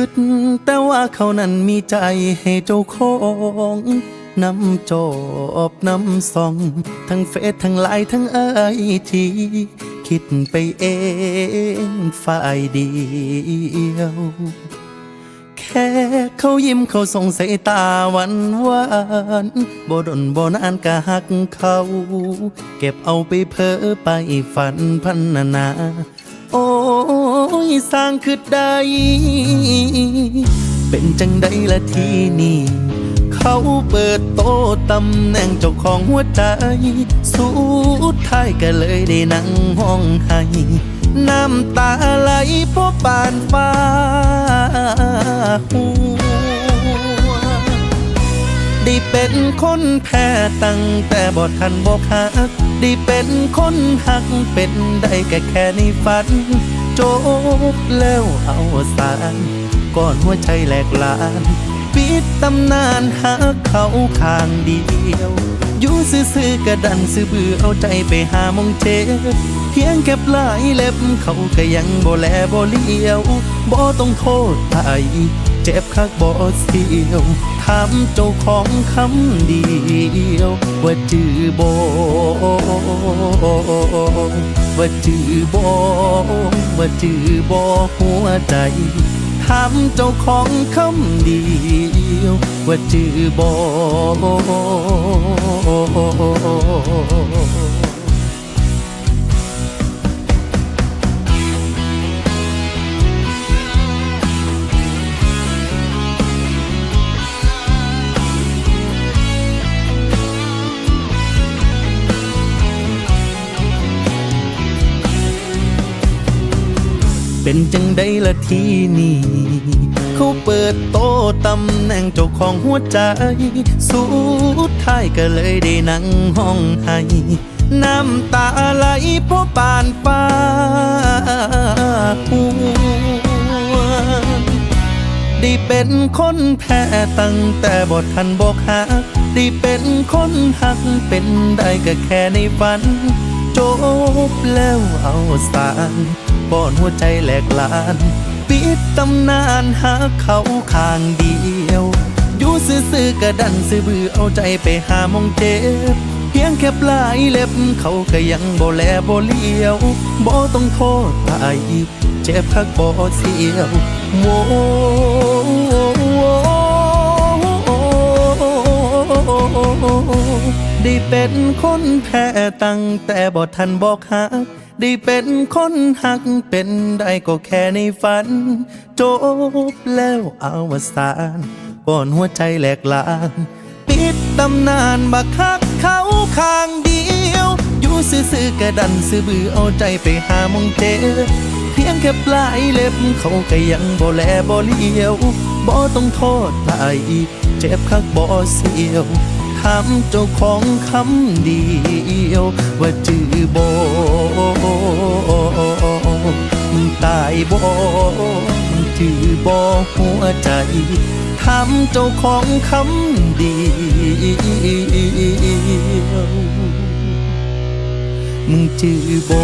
ึดแต่ว่าเขานั้นมีใจให้เจ้าของนำจอบนำส่อง ทั้งเฟซทั้งไลน์ทั้งไอทีคิดไปเองฝ่ายเดียว แค่เขายิ้มเขาส่งสายตาหวันหวานบ่ดนบ่นานกะหักเขา เก็บเอาไปเพ้อไปฝันพันนา โอ้ยสร้างคือได้ เป็นจังใดละทีนี่ เขาเปิดโตะตำแหน่งเจ้าของหัวใจ สุดท้ายก็เลยได้นั่งห้องให้น้ำตาไหลเพราะปานฟ้าหู ได้เป็นคนแพ้ตั้งแต่บอทันบอกหักได้เป็นคนหักเป็นได้แค่แค่ในฝันจบแล้วเอาสารก่อนหัวใจแหลกลานปิดตำนานหาเขาข้างเดียวอยู่ซื่อๆกระดันซื่อบือเอาใจไปหามองเจเพียงแค่ปลายเล็บเขาก็ยังบ่แลบ่เลี้ยวบ่ต้องโทษไป เจ็บคักบ่เสียวถามเจ้าของคำเดียว ว่าจือบ่ว่าจือบ่ว่าจือบ่หัวใจถามเจ้าของคำเดียว ว่าจือบ่ เป็นจังได้ละทีนี่ เขาเปิดโตะตำแหน่งเจ้าของหัวใจ สุดท้ายก็เลยได้นั่งห้องให้น้ำตาไหลเพราะปานฟ้าหัวได้เป็นคนแพ้ตั้งแต่บททันบอกหักได้เป็นคนหักเป็นได้ก็แค่ในฝัน จบแล้วเอาสาร ป้อนหัวใจแหลกลาน ปิดตำนานหาเขาข้างเดียวอยู่ซื่อๆกระดันซื่อบือเอาใจไปหามองเจ็บ เพียงแค่ปลายเล็บเขาก็ยังบ่แลบ่เลี้ยวบ่ต้องโทษไปเจ็บคักบ่เสียวโว้ได้เป็นคนแพ้ตั้งแต่บ่ทันบอกหัก ได้เป็นคนหักเป็นได้ก็แค่ในฝัน จบแล้วอาวสานก่อนหัวใจแหลกลานปิดตำนานบักคักเขาข้างเดียว อยู่ซื่อๆกระดันซื่อบือเอาใจไปหามองเจอเพียงแค่ปลายเล็บเขาก็ยังบ่แลบ่เลี้ยวบ่ต้องโทษไปเจ็บคักบ่เสียว ถามเจ้าของคำเดียว ว่าจือบ่มึงตายบ่มึงจือบ่หัวใจถามเจ้าของคำเดียว มึงจือบอ